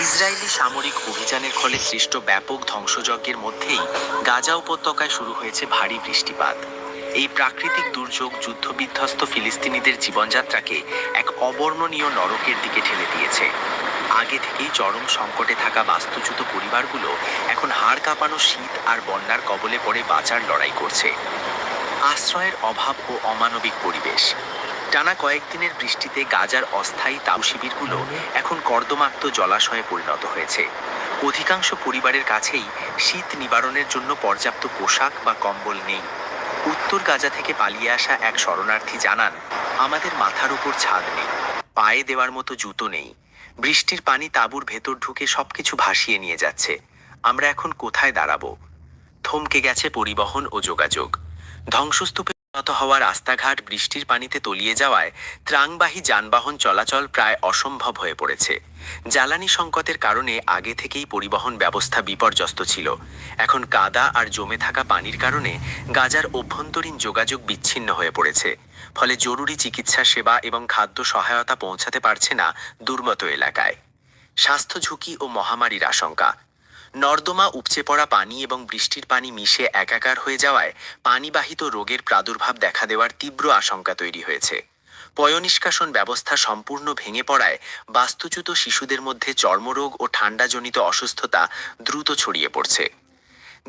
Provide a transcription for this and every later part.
Israeli সামরিক অভিযানের ফলে সৃষ্ট ব্যাপক ধ্বংসযজ্ঞের মধ্যেই গাজা উপত্যকায় শুরু হয়েছে ভারী বৃষ্টিপাত। এই প্রাকৃতিক দুর্যোগ যুদ্ধবিধ্বস্ত ফিলিস্তিনিদের জীবনযাত্রাকে এক অবর্ণনীয় নরকের দিকে ঠেলে দিয়েছে। আগে থেকেই চরম সংকটে থাকা বাস্তুচ্যুত পরিবারগুলো এখন হাড় কাঁপানো শীত আর বন্যার কবলে পড়ে বাঁচার লড়াই করছে। আশ্রয়ের অভাব ও অমানবিক পরিবেশ। টানা কয়েকদিনের বৃষ্টিতে গাজার অস্থায়ী তাউ শিবিরগুলো এখন কর্দমাক্ত জলাশয়ে পরিণত হয়েছে। অধিকাংশ পরিবারের কাছেই শীত নিবারণের জন্য পর্যাপ্ত পোশাক বা কম্বল নেই। উত্তর গাজা থেকে পালিয়ে আসা এক শরণার্থী জানান, আমাদের মাথার উপর ছাদ নেই, পায়ে দেওয়ার মতো জুতো নেই। বৃষ্টির পানি তাঁবুর ভেতর ঢুকে সবকিছু ভাসিয়ে নিয়ে যাচ্ছে। আমরা এখন কোথায় দাঁড়াবো? থমকে গেছে পরিবহন ও যোগাযোগ। ধ্বংসস্তূপে পরিণত হওয়া রাস্তাঘাট বৃষ্টির পানিতে তলিয়ে যাওয়ায় ত্রাংবাহী যানবাহন চলাচল প্রায় অসম্ভব হয়ে পড়েছে। জ্বালানি সংকটের কারণে আগে থেকেই পরিবহন ব্যবস্থা বিপর্যস্ত ছিল। এখন কাদা আর জমে থাকা পানির কারণে গাজার অভ্যন্তরীণ যোগাযোগ বিচ্ছিন্ন হয়ে পড়েছে। ফলে জরুরি চিকিৎসা সেবা এবং খাদ্য সহায়তা পৌঁছাতে পারছে না দুর্মত এলাকায়। স্বাস্থ্য ঝুঁকি ও মহামারীর আশঙ্কা। নর্দমা উপচে পড়া পানি এবং বৃষ্টির পানি মিশে একাকার হয়ে যাওয়ায় পানিবাহিত রোগের প্রাদুর্ভাব দেখা দেওয়ার তীব্র আশঙ্কা তৈরি হয়েছে। পয়নিষ্কাশন ব্যবস্থা সম্পূর্ণ ভেঙে পড়ায় বাস্তুচ্যুত শিশুদের মধ্যে চর্মরোগ ও ঠান্ডাজনিত অসুস্থতা দ্রুত ছড়িয়ে পড়ছে।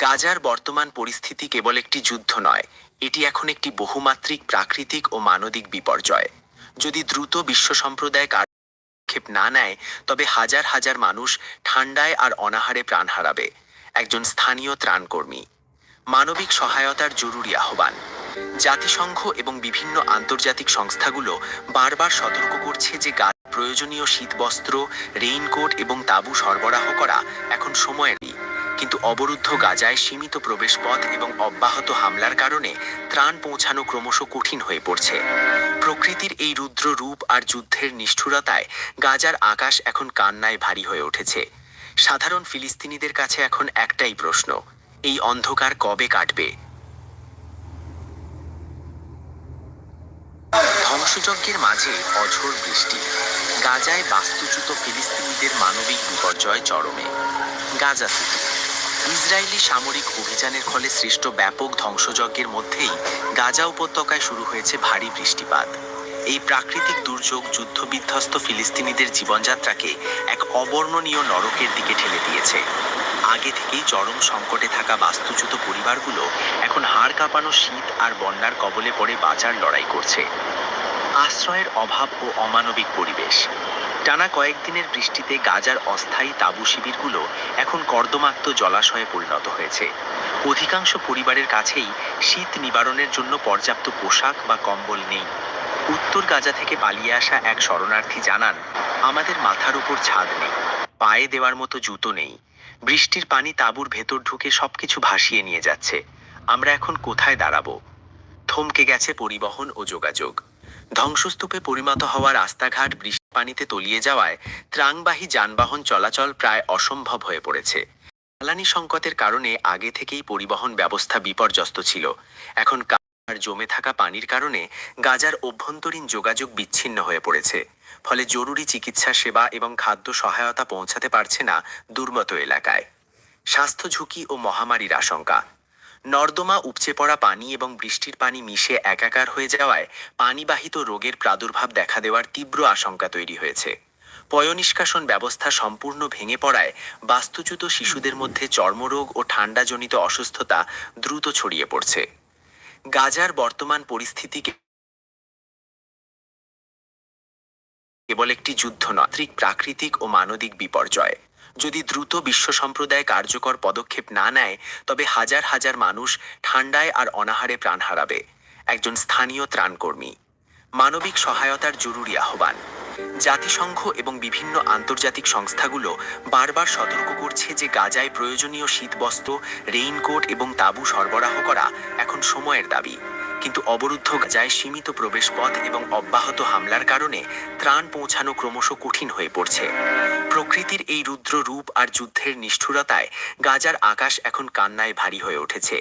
গাজার বর্তমান পরিস্থিতি কেবল একটি যুদ্ধ নয়, এটি এখন একটি বহুমাত্রিক প্রাকৃতিক ও মানবিক বিপর্যয়। যদি দ্রুত বিশ্ব সম্প্রদায় পদক্ষেপ না নেয়, তবে হাজার হাজার মানুষ ঠান্ডায় আর অনাহারে প্রাণ হারাবে। একজন স্থানীয় ত্রাণকর্মী। মানবিক সহায়তার জরুরি আহ্বান। জাতিসংঘ এবং বিভিন্ন আন্তর্জাতিক সংস্থাগুলো বারবার সতর্ক করছে যে গাছ প্রয়োজনীয় শীতবস্ত্র, রেইনকোট এবং তাঁবু সরবরাহ করা এখন সময়ের নেই। কিন্তু অবরুদ্ধ গাজায় সীমিত প্রবেশপথ এবং অব্যাহত হামলার কারণে ত্রাণ পৌঁছানো ক্রমশ কঠিন হয়ে পড়ছে। প্রকৃতির এই রুদ্র রূপ আর যুদ্ধের নিষ্ঠুরতায় গাজার আকাশ এখন কান্নায় ভারী হয়ে উঠেছে। সাধারণ ফিলিস্তিনিদের কাছে এখন একটাই প্রশ্ন, এই অন্ধকার কবে কাটবে? ধ্বংসযজ্ঞের মাঝে অঝোর বৃষ্টি। গাজায় বাস্তুচ্যুত ফিলিস্তিনিদের মানবিক বিপর্যয় চরমে। গাজা সিটি। ইসরায়েলি সামরিক অভিযানের ফলে সৃষ্ট ব্যাপক ধ্বংসযজ্ঞের মধ্যেই গাজা উপত্যকায় শুরু হয়েছে ভারী বৃষ্টিপাত। এই প্রাকৃতিক দুর্যোগ যুদ্ধবিধ্বস্ত ফিলিস্তিনিদের জীবনযাত্রাকে এক অবর্ণনীয় নরকের দিকে ঠেলে দিয়েছে। আগে থেকেই চরম সংকটে থাকা বাস্তুচ্যুত পরিবারগুলো এখন হাড় কাঁপানো শীত আর বন্যার কবলে পড়ে বাঁচার লড়াই করছে। আশ্রয়ের অভাব ও অমানবিক পরিবেশ। টানা কয়েকদিনের বৃষ্টিতে গাজার অস্থায়ী তাঁবু শিবিরগুলো এখন কর্দমাক্ত জলাশয়ে পরিণত হয়েছে। অধিকাংশ পরিবারের কাছেই শীত নিবারণের জন্য পর্যাপ্ত পোশাক বা কম্বল নেই। উত্তর গাজা থেকে পালিয়ে আসা এক শরণার্থী জানান, আমাদের মাথার উপর ছাদ নেই, পায়ে দেওয়ার মতো জুতো নেই। বৃষ্টির পানি তাঁবুর ভেতর ঢুকে সবকিছু ভাসিয়ে নিয়ে যাচ্ছে। আমরা এখন কোথায় দাঁড়াবো? থমকে গেছে পরিবহন ও যোগাযোগ। ধ্বংসস্তূপে পরিণত হওয়া রাস্তাঘাট বৃষ্টি পানিতে তলিয়ে যাওয়ায় ত্রাংবাহী যানবাহন চলাচল প্রায় অসম্ভব হয়ে পড়েছে। জ্বালানি সংকটের কারণে আগে থেকেই পরিবহন ব্যবস্থা বিপর্যস্ত ছিল। এখন আর জমে থাকা পানির কারণে গাজার অভ্যন্তরীণ যোগাযোগ বিচ্ছিন্ন হয়ে পড়েছে। ফলে জরুরি চিকিৎসা সেবা এবং খাদ্য সহায়তা পৌঁছাতে পারছে না দুর্মত এলাকায়। স্বাস্থ্য ঝুঁকি ও মহামারীর আশঙ্কা। নর্দমা উপচে পড়া পানি এবং বৃষ্টির পানি মিশে একাকার হয়ে যাওয়ায় পানিবাহিত রোগের প্রাদুর্ভাব দেখা দেওয়ার তীব্র আশঙ্কা তৈরি হয়েছে। পয়নিষ্কাশন ব্যবস্থা সম্পূর্ণ ভেঙে পড়ায় বাস্তুচ্যুত শিশুদের মধ্যে চর্মরোগ ও ঠান্ডাজনিত অসুস্থতা দ্রুত ছড়িয়ে পড়ছে। গাজার বর্তমান পরিস্থিতিকে কেবল একটি যুদ্ধ নত্রিক প্রাকৃতিক ও মানবিক বিপর্যয়। যদি দ্রুত বিশ্ব সম্প্রদায় কার্যকর পদক্ষেপ না নেয়, তবে হাজার হাজার মানুষ ঠান্ডায় আর অনাহারে প্রাণ হারাবে। একজন স্থানীয় ত্রাণকর্মী। মানবিক সহায়তার জরুরি আহ্বান। জাতিসংঘ এবং বিভিন্ন আন্তর্জাতিক সংস্থাগুলো বারবার সতর্ক করছে যে গাজায় প্রয়োজনীয় শীতবস্ত্র, রেইনকোট এবং তাঁবু সরবরাহ করা এখন সময়ের দাবি। কিন্তু অবরুদ্ধ গাজায় সীমিত প্রবেশপথ এবং অব্যাহত হামলার কারণে ত্রাণ পৌঁছানো ক্রমশ কঠিন হয়ে পড়ছে। প্রকৃতির এই রুদ্র রূপ আর যুদ্ধের নিষ্ঠুরতায় গাজার আকাশ এখন কান্নায় ভারী হয়ে উঠেছে।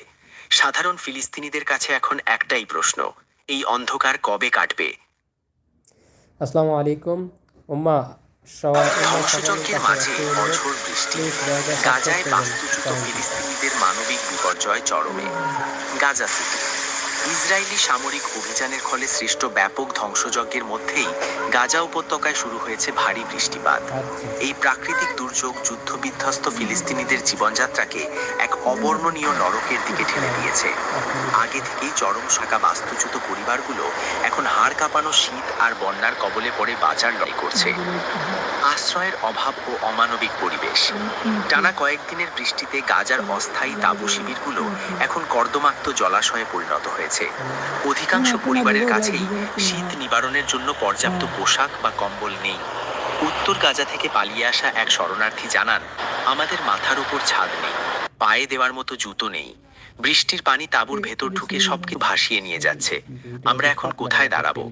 সাধারণ ফিলিস্তিনিদের কাছে এখন একটাই প্রশ্ন এই অন্ধকার কবে কাটবে? আসসালামু আলাইকুম। উম্মা ধ্বংসযজ্ঞের মাঝে অঝোর বৃষ্টি। গাজায় বাস্তুচ্যুত ফিলিস্তিনিদের মানবিক বিপর্যয় চরমে। গাজা সিটি। ইসরায়েলি সামরিক অভিযানের ফলে সৃষ্ট ব্যাপক ধ্বংসযজ্ঞের মধ্যেই গাজা উপত্যকায় শুরু হয়েছে ভারী বৃষ্টিপাত। আচ্ছা। এই প্রাকৃতিক দুর্যোগ যুদ্ধবিধ্বস্ত ফিলিস্তিনিদের জীবনযাত্রাকে এক অবর্ণনীয় নরকের দিকে ঠেলে দিয়েছে। আগে থেকেই চরম শাখা বাস্তুচ্যুত পরিবারগুলো এখন হাড় কাঁপানো শীত আর বন্যার কবলে পড়ে বাজার লড়াই করছে। আশ্রয়ের অভাব ও অমানবিক পরিবেশ। টানা কয়েকদিনের বৃষ্টিতে গাজার অস্থায়ী তাঁবু শিবিরগুলো এখন কর্দমাক্ত জলাশয়ে পরিণত হয়েছে। অধিকাংশ পরিবারের কাছেই শীত নিবারণের জন্য পর্যাপ্ত পোশাক বা কম্বল নেই। উত্তর গাজা থেকে পালিয়ে আসা এক শরণার্থী জানান আমাদের মাথার উপর ছাদ নেই পায়ে দেওয়ার মতো জুতো নেই। বৃষ্টির পানি তাঁবুর ভেতর ঢুকে সবকে ভাসিয়ে নিয়ে যাচ্ছে। আমরা এখন কোথায় দাঁড়াবো?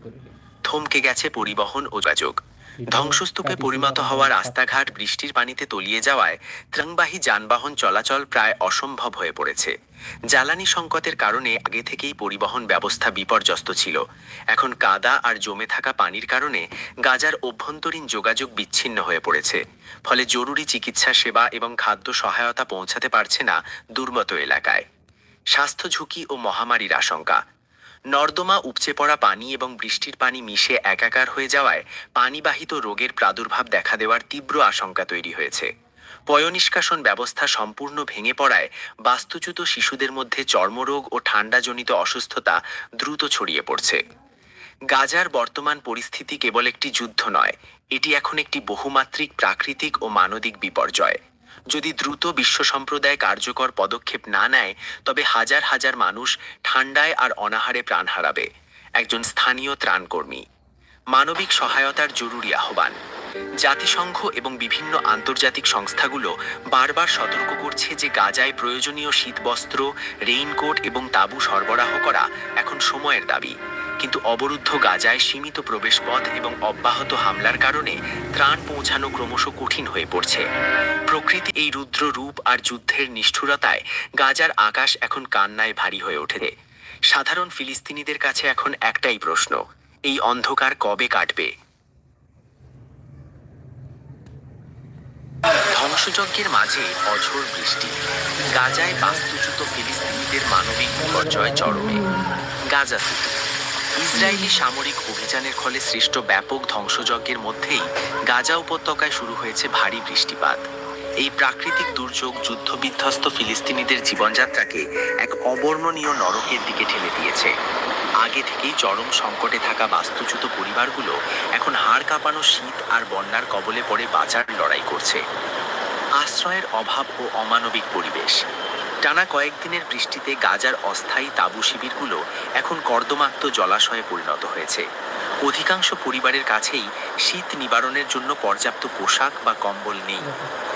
থমকে গেছে পরিবহন ও যোগাযোগ। ধ্বংসস্তূপে পরিণত হওয়া রাস্তাঘাট বৃষ্টির পানিতে তলিয়ে যাওয়ায় ত্রাংবাহী যানবাহন চলাচল প্রায় অসম্ভব হয়ে পড়েছে। জ্বালানি সংকটের কারণে আগে থেকেই পরিবহন ব্যবস্থা বিপর্যস্ত ছিল। এখন কাদা আর জমে থাকা পানির কারণে গাজার অভ্যন্তরীণ যোগাযোগ বিচ্ছিন্ন হয়ে পড়েছে। ফলে জরুরি চিকিৎসা সেবা এবং খাদ্য সহায়তা পৌঁছাতে পারছে না দুর্গত এলাকায়। স্বাস্থ্য ঝুঁকি ও মহামারীর আশঙ্কা। নর্দমা উপচে পড়া পানি এবং বৃষ্টির পানি মিশে একাকার হয়ে যাওয়ায় পানিবাহিত রোগের প্রাদুর্ভাব দেখা দেওয়ার তীব্র আশঙ্কা তৈরি হয়েছে। পয়নিষ্কাশন ব্যবস্থা সম্পূর্ণ ভেঙে পড়ায় বাস্তুচ্যুত শিশুদের মধ্যে চর্মরোগ ও ঠান্ডাজনিত অসুস্থতা দ্রুত ছড়িয়ে পড়ছে। গাজার বর্তমান পরিস্থিতি কেবল একটি যুদ্ধ নয়, এটি এখন একটি বহুমাত্রিক প্রাকৃতিক ও মানবিক বিপর্যয়। যদি দ্রুত বিশ্ব সম্প্রদায় কার্যকর পদক্ষেপ না নেয়, তবে হাজার হাজার মানুষ ঠান্ডায় আর অনাহারে প্রাণ হারাবে। একজন স্থানীয় ত্রাণকর্মী। মানবিক সহায়তার জরুরি আহ্বান। জাতিসংঘ এবং বিভিন্ন আন্তর্জাতিক সংস্থাগুলো বারবার সতর্ক করছে যে গাজায় প্রয়োজনীয় শীতবস্ত্র, রেইনকোট এবং তাঁবু সরবরাহ করা এখন সময়ের দাবি। কিন্তু অবরুদ্ধ গাজায় সীমিত প্রবেশপথ এবং অব্যাহত হামলার কারণে ত্রাণ পৌঁছানো ক্রমশ কঠিন হয়ে পড়ছে। প্রকৃতি এই রুদ্র রূপ আর যুদ্ধের নিষ্ঠুরতায় গাজার আকাশ এখন কান্নায় ভারী হয়ে ওঠে সাধারণ ফিলিস্তিনিদের কাছে এখন একটাই প্রশ্ন, এই অন্ধকার কবে কাটবে? ধ্বংসযজ্ঞের মাঝে অঝোর বৃষ্টি। গাজায় বাস্তুচ্যুত ফিলিস্তিনিদের মানবিক বিপর্যয় চরমে। গাজা সিটি। ইসরায়েলি সামরিক অভিযানের ফলে সৃষ্ট ব্যাপক ধ্বংসযজ্ঞের মধ্যেই গাজা উপত্যকায় শুরু হয়েছে ভারী বৃষ্টিপাত। এই প্রাকৃতিক দুর্যোগ যুদ্ধবিধ্বস্ত ফিলিস্তিনিদের জীবনযাত্রাকে এক অবর্ণনীয় নরকের দিকে ঠেলে দিয়েছে। আগে থেকেই চরম সংকটে থাকা বাস্তুচ্যুত পরিবারগুলো এখন হাড় কাঁপানো শীত আর বন্যার কবলে পড়ে বাঁচার লড়াই করছে। আশ্রয়ের অভাব ও অমানবিক পরিবেশ। টানা কয়েকদিনের বৃষ্টিতে গাজার অস্থায়ী তাঁবু শিবিরগুলো এখন কর্দমাক্ত জলাশয়ে পরিণত হয়েছে। অধিকাংশ পরিবারের কাছেই শীত নিবারণের জন্য পর্যাপ্ত পোশাক বা কম্বল নেই।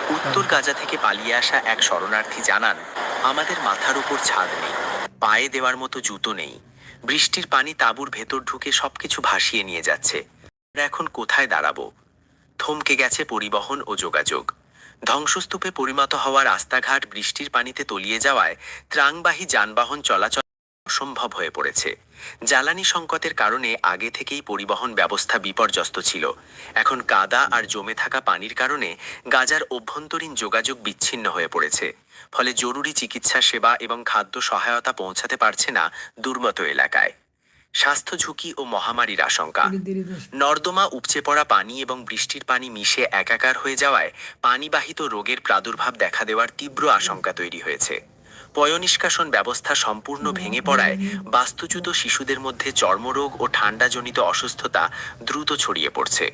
উত্তর গাজা থেকে পালিয়ে আসা এক শরণার্থী জানান, আমাদের মাথার উপর ছাদ নেই, পায়ে দেওয়ার মতো জুতো নেই। বৃষ্টির পানি তাঁবুর ভেতর ঢুকে সবকিছু ভাসিয়ে নিয়ে যাচ্ছে। আমরা এখন কোথায় দাঁড়াবো? থমকে গেছে পরিবহন ও যোগাযোগ। ধ্বংসস্তূপে পরিণত হওয়া রাস্তাঘাট বৃষ্টির পানিতে তলিয়ে যাওয়ায় ত্রাংবাহী যানবাহন চলাচল অসম্ভব হয়ে পড়েছে। জ্বালানি সংকটের কারণে আগে থেকেই পরিবহন ব্যবস্থা বিপর্যস্ত ছিল। এখন কাদা আর জমে থাকা পানির কারণে গাজার অভ্যন্তরীণ যোগাযোগ বিচ্ছিন্ন হয়ে পড়েছে। ফলে জরুরি চিকিৎসা সেবা এবং খাদ্য সহায়তা পৌঁছাতে পারছে না দুর্গত এলাকায়। স্বাস্থ্য ঝুঁকি ও মহামারীর আশঙ্কা। নর্দমা উপচে পড়া পানি এবং বৃষ্টির পানি মিশে একাকার হয়ে যাওয়ায় পানিবাহিত রোগের প্রাদুর্ভাব দেখা দেওয়ার তীব্র আশঙ্কা তৈরি হয়েছে। পয়নিষ্কাশন ব্যবস্থা সম্পূর্ণ ভেঙে পড়ায় বাস্তুচ্যুত শিশুদের মধ্যে চর্মরোগ ও ঠান্ডাজনিত অসুস্থতা দ্রুত ছড়িয়ে পড়ছে।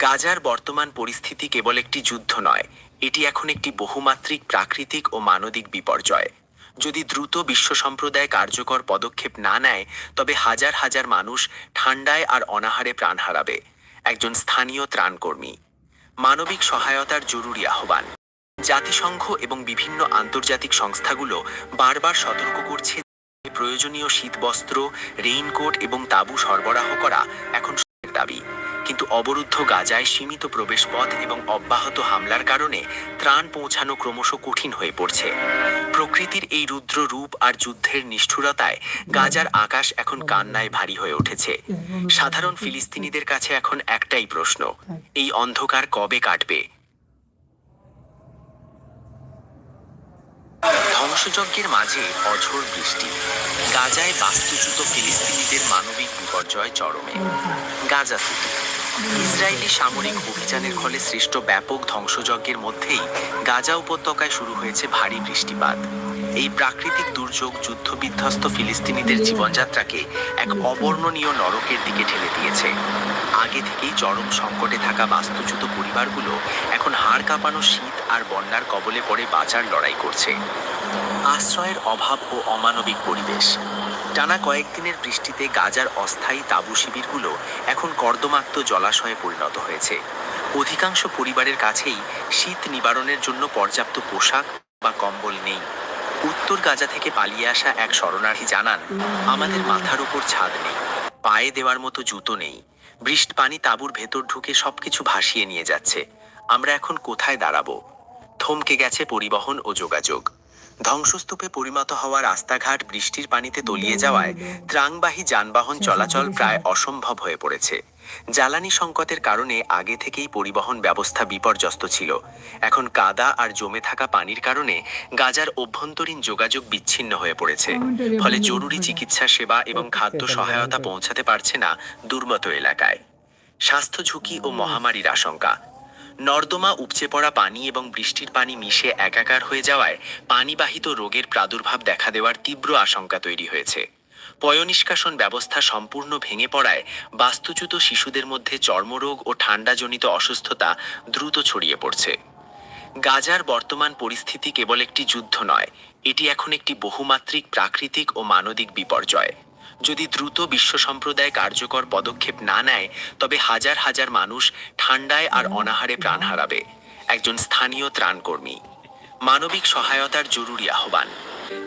গাজার বর্তমান পরিস্থিতি কেবল একটি যুদ্ধ নয় এটি এখন একটি বহুমাত্রিক প্রাকৃতিক ও মানবিক বিপর্যয়। যদি দ্রুত বিশ্ব সম্প্রদায় কার্যকর পদক্ষেপ না নেয়, তবে হাজার হাজার মানুষ ঠান্ডায় আর অনাহারে প্রাণ হারাবে। একজন স্থানীয় ত্রাণকর্মী। মানবিক সহায়তার জরুরি আহ্বান। জাতিসংঘ এবং বিভিন্ন আন্তর্জাতিক সংস্থাগুলো বারবার সতর্ক করছে প্রয়োজনীয় শীতবস্ত্র, রেইনকোট এবং তাঁবু সরবরাহ করা এখন দাবি। কিন্তু অবরুদ্ধ গাজায় সীমিত প্রবেশপথ এবং অব্যাহত হামলার কারণে ত্রাণ পৌঁছানো ক্রমশ কঠিন হয়ে পড়ছে। প্রকৃতির এই রুদ্র রূপ আর যুদ্ধের নিষ্ঠুরতায় গাজার আকাশ এখন কান্নায় ভারী হয়ে উঠেছে। সাধারণ ফিলিস্তিনিদের কাছে এখন একটাই প্রশ্ন, এই অন্ধকার কবে কাটবে? ধ্বংসযজ্ঞের মাঝে অঝোর বৃষ্টি। গাজায় বাস্তুচ্যুত ফিলিস্তিনিদের মানবিক বিপর্যয় চরমে। গাজা সিটি। ইসরায়েলি সামরিক অভিযানের ফলে সৃষ্ট ব্যাপক ধ্বংসযজ্ঞের মধ্যেই গাজা উপত্যকায় শুরু হয়েছে ভারী বৃষ্টিপাত। এই প্রাকৃতিক দুর্যোগ যুদ্ধবিধ্বস্ত ফিলিস্তিনিদের জীবনযাত্রাকে এক অবর্ণনীয় নরকের দিকে ঠেলে দিয়েছে। আগে থেকেই চরম সংকটে থাকা বাস্তুচ্যুত পরিবারগুলো এখন হাড় কাঁপানো শীত আর বন্যার কবলে পড়ে বাঁচার লড়াই করছে। আশ্রয়ের অভাব ও অমানবিক পরিবেশ। টানা কয়েকদিনের বৃষ্টিতে গাজার অস্থায়ী তাঁবু শিবিরগুলো এখন কর্দমাক্ত জলাশয়ে পরিণত হয়েছে। অধিকাংশ পরিবারের কাছেই শীত নিবারণের জন্য পর্যাপ্ত পোশাক বা কম্বল নেই। উত্তর গাজা থেকে পালিয়ে আসা এক শরণার্থী জানান, আমাদের মাথার উপর ছাদ নেই, পায়ে দেওয়ার মতো জুতো নেই। বৃষ্টি পানি তাঁবুর ভেতর ঢুকে সবকিছু ভাসিয়ে নিয়ে যাচ্ছে। আমরা এখন কোথায় দাঁড়াবো? থমকে গেছে পরিবহন ও যোগাযোগ। ধ্বংসস্তূপে পরিণত হওয়া রাস্তাঘাট বৃষ্টির পানিতে তলিয়ে যাওয়ায় ত্রাংবাহী যানবাহন চলাচল প্রায় অসম্ভব হয়ে পড়েছে। জ্বালানি সংকটের কারণে আগে থেকেই পরিবহন ব্যবস্থা বিপর্যস্ত ছিল। এখন কাদা আর জমে থাকা পানির কারণে গাজার অভ্যন্তরীণ যোগাযোগ বিচ্ছিন্ন হয়ে পড়েছে। ফলে জরুরি চিকিৎসা সেবা এবং খাদ্য সহায়তা পৌঁছাতে পারছে না দুর্গত এলাকায়। স্বাস্থ্য ঝুঁকি ও মহামারীর আশঙ্কা। নর্দমা উপচে পড়া পানি এবং বৃষ্টির পানি মিশে একাকার হয়ে যাওয়ায় পানিবাহিত রোগের প্রাদুর্ভাব দেখা দেওয়ার তীব্র আশঙ্কা তৈরি হয়েছে। পয়নিষ্কাশন ব্যবস্থা সম্পূর্ণ ভেঙে পড়ায় বাস্তুচ্যুত শিশুদের মধ্যে চর্মরোগ ও ঠান্ডাজনিত অসুস্থতা দ্রুত ছড়িয়ে পড়ছে। গাজার বর্তমান পরিস্থিতি কেবল একটি যুদ্ধ নয়, এটি এখন একটি বহুমাত্রিক প্রাকৃতিক ও মানবিক বিপর্যয়। যদি দ্রুত বিশ্ব সম্প্রদায় কার্যকর পদক্ষেপ না নেয়, তবে হাজার হাজার মানুষ ঠান্ডায় আর অনাহারে প্রাণ হারাবে। একজন স্থানীয় ত্রাণকর্মী। মানবিক সহায়তার জরুরি আহ্বান।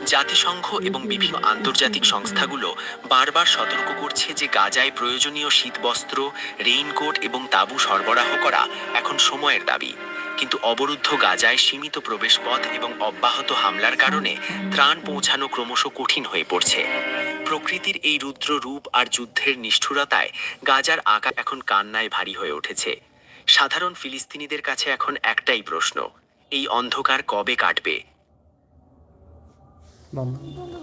জাতিসংঘ এবং বিভিন্ন আন্তর্জাতিক সংস্থাগুলো বারবার সতর্ক করছে যে গাজায় প্রয়োজনীয় শীতবস্ত্র, রেইনকোট এবং তাঁবু সরবরাহ করা এখন সময়ের দাবি। কিন্তু অবরুদ্ধ গাজায় সীমিত প্রবেশপথ এবং অব্যাহত হামলার কারণে ত্রাণ পৌঁছানো ক্রমশ কঠিন হয়ে পড়ছে। প্রকৃতির এই রুদ্র রূপ আর যুদ্ধের নিষ্ঠুরতায় গাজার আকার এখন কান্নায় ভারী হয়ে উঠেছে। সাধারণ ফিলিস্তিনিদের কাছে এখন একটাই প্রশ্ন, এই অন্ধকার কবে কাটবে? 妈妈。